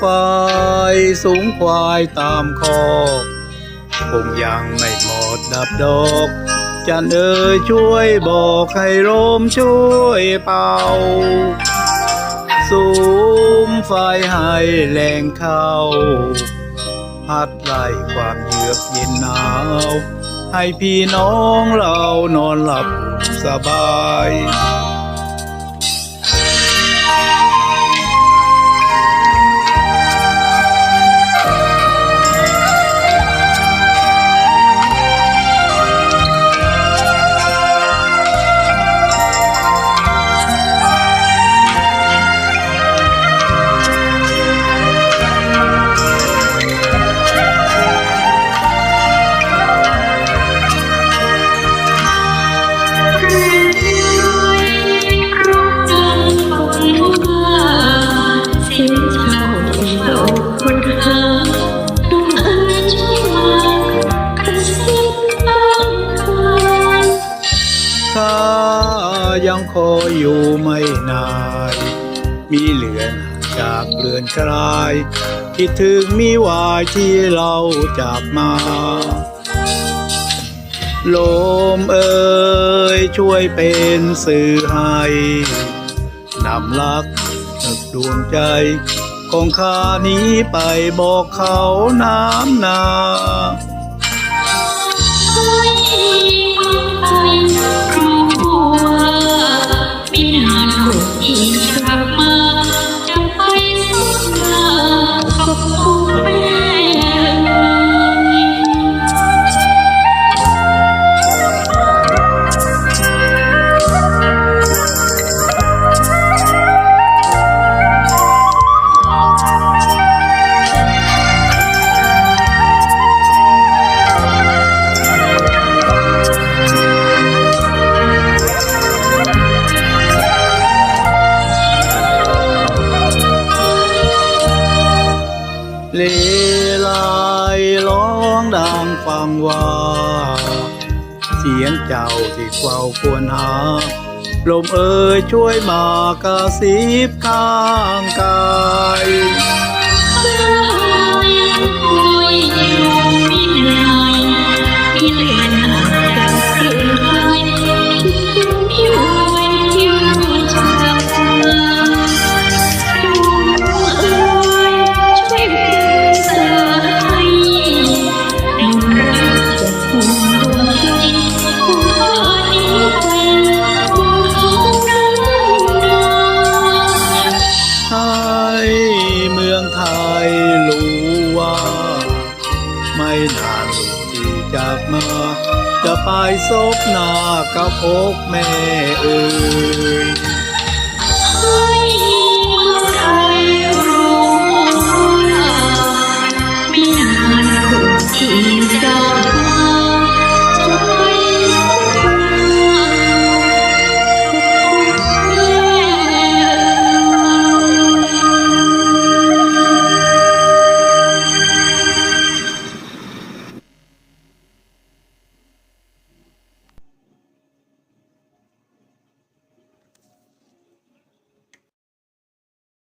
ไฟสูงควายตามคอ คงยังไม่หมดดับดอกจันเอ๋ยช่วยบอกให้ลมช่วยเป่า สูมไฟให้แรงเข้า พัดไล่ความเยือกเย็นหนาว ให้พี่น้องเรานอนหลับสบาย ยังคอยอยู่ไม่นาน มีเหลือนจากเรือนกลาย คิดถึงมีวายที่เราจากมา ลมเอ่ยช่วยเป็นสื่อให้นำลักนึกดวงใจ ของข้านี้ไปบอกเขาน้ำนามีังว่าเสียงเจ้าที่เฝ้าควรหา ลมเอ่ยช่วยมากระซิบข้างกาย จะไปซบหน้ากับอกแม่เอ่ย